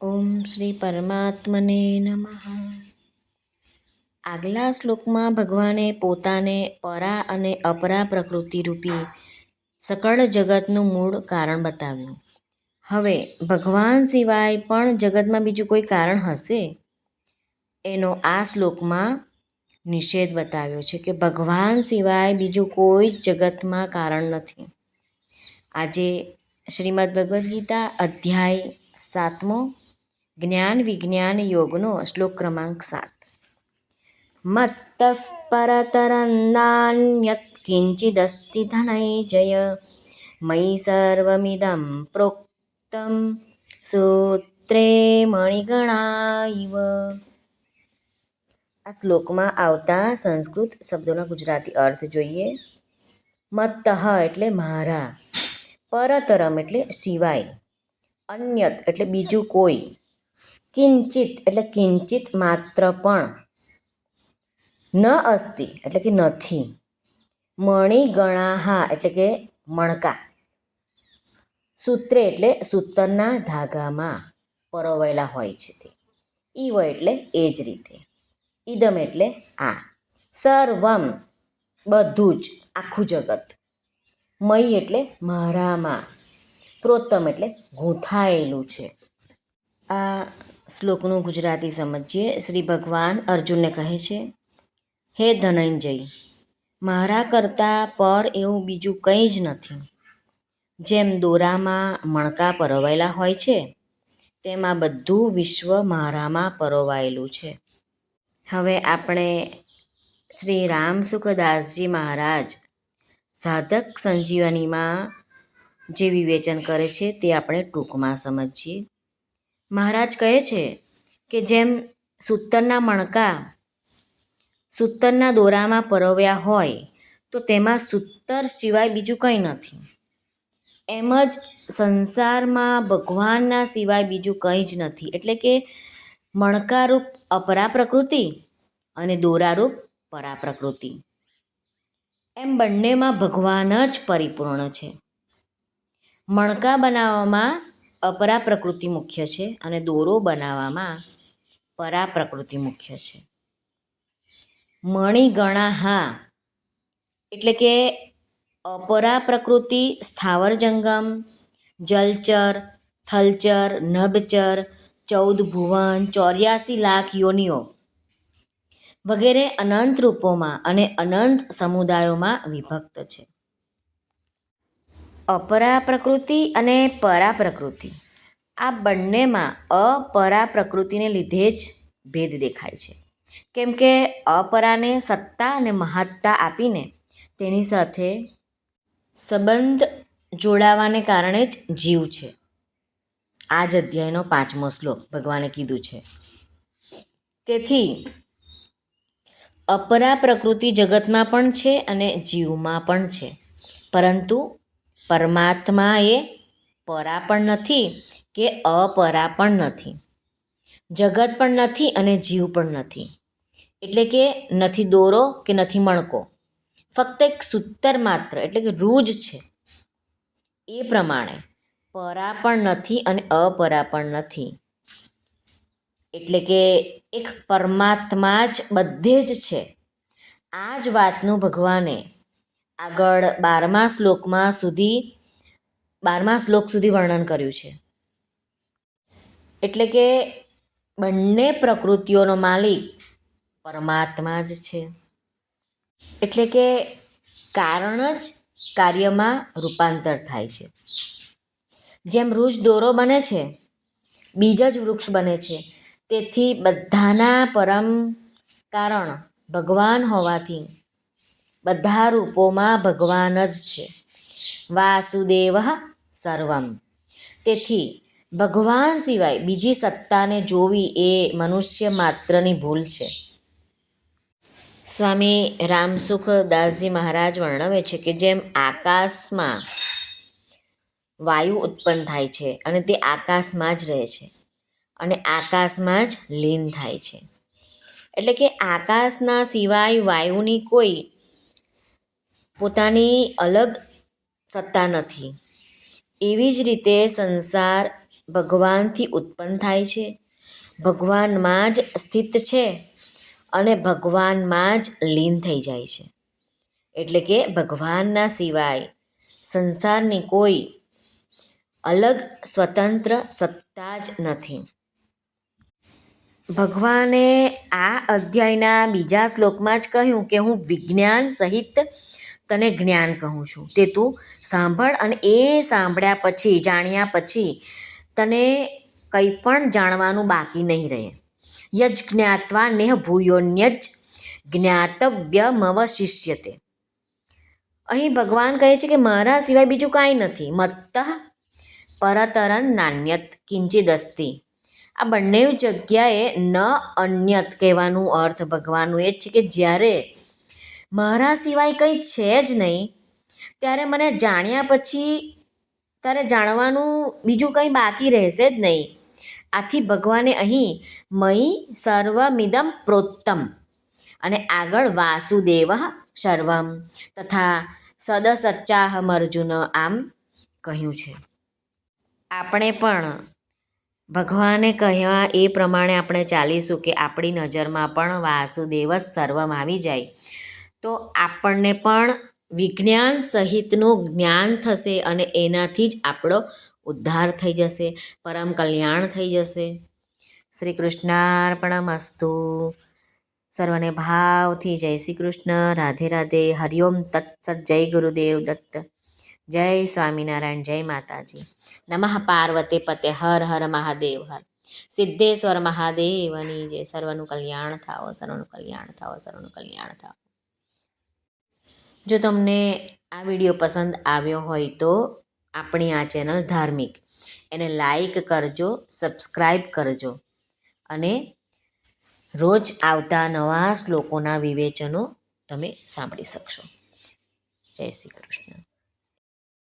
ઓમ શ્રી પરમાત્મને નમઃ. આગલા શ્લોકમાં ભગવાને પોતાને પરા અને અપરા પ્રકૃતિ રૂપી સકળ જગતનું મૂળ કારણ બતાવ્યું. હવે, ભગવાન સિવાય પણ જગતમાં બીજું કોઈ કારણ હશે? એનો આ શ્લોકમાં નિષેધ બતાવ્યો છે કે ભગવાન સિવાય બીજું કોઈ જગતમાં કારણ નથી. આજે શ્રીમદ ભગવદ્ ગીતા અધ્યાય સાતમો જ્ઞાન વિજ્ઞાન યોગનો શ્લોક ક્રમાંક સાત. મત્ત પરતરન્નાન્યત કિંચિદસ્તિ ધનૈજય મયી સર્વમિદં પ્રોક્તમ સૂત્રે મણિગણાઈવ આ શ્લોકમાં આવતા સંસ્કૃત શબ્દોના ગુજરાતી અર્થ જોઈએ. મત્તઃ એટલે મારા, પરતરમ એટલે સિવાય, અન્યત એટલે બીજું કોઈ. કિંચિત, એટલે કિંચિત માત્ર પણ. ન અસ્તિ, એટલે કે નથી. મણિગણાહા, એટલે કે મણકા. સૂત્રે એટલે સૂતરના ધાગામાં પરોવાયેલા હોય છે તે. ઈવ એટલે એ જ રીતે. ઈદમ એટલે આ. સર્વમ, બધું જ, આખું જગત. મય એટલે મારામાં. પ્રોત્તમ એટલે ગૂંથાયેલું છે. આ શ્લોકનું ગુજરાતી સમજીએ. શ્રી ભગવાન અર્જુનને કહે છે, હે ધનંજય, મારા કરતાં પર એવું બીજું કંઈ જ નથી. જેમ દોરામાં મણકા પરોવાયેલા હોય છે, તેમાં બધું વિશ્વ મારામાં પરોવાયેલું છે. હવે આપણે શ્રી રામ સુખદાસજી મહારાજ સાધક સંજીવનીમાં જે વિવેચન કરે છે તે આપણે ટૂંકમાં સમજીએ. મહારાજ કહે છે કે જેમ સૂતરના મણકા સૂતરના દોરામાં પરોવ્યા હોય, તો તેમાં સૂતર સિવાય બીજું કંઈ નથી. એમ જ સંસારમાં ભગવાનના સિવાય બીજું કંઈ જ નથી. એટલે કે મણકારૂપ અપરા પ્રકૃતિ અને દોરારૂપ પરા પ્રકૃતિ એમ બંનેમાં ભગવાન જ પરિપૂર્ણ છે. મણકા બનાવવામાં અપરા પ્રકૃતિ મુખ્ય છે અને દોરો બનાવવામાં પરા પ્રકૃતિ મુખ્ય છે. મણિગણા હા એટલે કે અપરા પ્રકૃતિ સ્થાવર જંગમ, જલચર, થલચર, નભચર, ચૌદ ભુવન, ચોર્યાસી લાખ યોનિઓ વગેરે અનંત રૂપોમાં અને અનંત સમુદાયોમાં વિભક્ત છે. અપરા પ્રકૃતિ અને પરા પ્રકૃતિ આ બંનેમાં અપરા પ્રકૃતિને લીધે જ ભેદ દેખાય છે. કેમ કે અપરાને સત્તા અને મહત્તા આપીને તેની સાથે સંબંધ જોડાવાને કારણે જ જીવ છે. આ જ અધ્યાયનો પાંચમો શ્લોક ભગવાને કીધું છે. તેથી અપરા પ્રકૃતિ જગતમાં પણ છે અને જીવમાં પણ છે. પરંતુ પરમાત્મા એ પરા પણ નથી કે અપરા પણ નથી. જગત પણ નથી અને જીવ પણ નથી. એટલે કે નથી દોરો કે નથી મણકો. ફક્ત એક સૂતર માત્ર, એટલે કે રૂજ છે. એ પ્રમાણે પરા પણ નથી અને અપરા પણ નથી. એટલે કે એક પરમાત્મા જ બધે જ છે. આ જ વાતનું ભગવાને આગળ બારમા શ્લોકમાં સુધી, બારમા શ્લોક સુધી વર્ણન કર્યું છે. એટલે કે બંને પ્રકૃતિઓનો માલિક પરમાત્મા જ છે. એટલે કે કારણ જ કાર્યમાં રૂપાંતર થાય છે. જેમ રૂજ દોરો બને છે, બીજ જ વૃક્ષ બને છે, તેથી બધાના પરમ કારણ ભગવાન હોવાથી બધા રૂપોમાં ભગવાન જ છે. વાસુદેવ સર્વમ. તેથી ભગવાન સિવાય બીજી સત્તાને જોવી એ મનુષ્ય માત્રની ભૂલ છે. સ્વામી રામસુખ દાસજી મહારાજ વર્ણવે છે કે જેમ આકાશમાં વાયુ ઉત્પન્ન થાય છે અને તે આકાશમાં જ રહે છે અને આકાશમાં જ લીન થાય છે. એટલે કે આકાશના સિવાય વાયુની કોઈ પોતાની અલગ સત્તા નથી. એવી જ રીતે સંસાર ભગવાનથી ઉત્પન્ન થાય છે. ભગવાનમાં જ સ્થિત છે અને ભગવાનમાં જ લીન થઈ જાય છે. એટલે કે ભગવાનના સિવાય સંસારની કોઈ અલગ સ્વતંત્ર સત્તા જ નથી. ભગવાને આ અધ્યાયના બીજા શ્લોકમાં જ કહ્યું કે હું વિજ્ઞાન સહિત તને જ્ઞાન કહું છું. તે તું સાંભળ અને એ સાંભળ્યા પછી, જાણ્યા પછી તને કંઈ પણ જાણવાનું બાકી નહીં રહે. યજ જ્ઞાત્વા નેહ ભૂયોન્યજ જ્ઞાતવ્યમવશિષ્યતે. અહીં ભગવાન કહે છે કે મારા સિવાય બીજું કાંઈ નથી. મત્ત પરતરન નાન્યત કિંચિદ અસ્તિ આ બંને જગ્યાએ ન અન્યત કહેવાનું અર્થ ભગવાનનું એ જ છે કે જ્યારે મારા સિવાય કંઈ છે જ નહીં. ત્યારે મને જાણ્યા પછી ત્યારે જાણવાનું બીજું કંઈ બાકી રહેશે જ નહીં. આથી ભગવાને અહીં મયી સર્વમિદમ પ્રોત્તમ અને આગળ વાસુદેવ સર્વમ તથા સદસચ્ચાહમ અર્જુન આમ કહ્યું છે. આપણે પણ ભગવાને કહ્યા એ પ્રમાણે આપણે ચાલીશું કે આપણી નજરમાં પણ વાસુદેવ સર્વમ આવી જાય. તો આપણને પણ વિજ્ઞાન સહિતનું જ્ઞાન થશે અને એનાથી જ આપણો ઉદ્ધાર થઈ જશે, પરમ કલ્યાણ થઈ જશે. શ્રી કૃષ્ણાર્પણમસ્તુ સર્વને ભાવથી જય શ્રી કૃષ્ણ રાધે રાધે હરિઓમ તત્સત જય ગુરુદેવ દત્ત. જય સ્વામિનારાયણ, જય માતાજી. નમઃ પાર્વતે પતે, હર હર મહાદેવ હર. સિદ્ધેશ્વર મહાદેવની જય. સર્વનું કલ્યાણ થાઓ, સર્વનું કલ્યાણ થાઓ, સર્વનું કલ્યાણ થાઓ. જો તમને આ વીડિયો પસંદ આવ્યો હોય તો આપણી આ ચેનલ ધાર્મિક, એને લાઈક કરજો સબસ્ક્રાઈબ કરજો અને રોજ આવતા નવા શ્લોકોના વિવેચનો તમે સાંભળી શકશો. જય શ્રી કૃષ્ણ.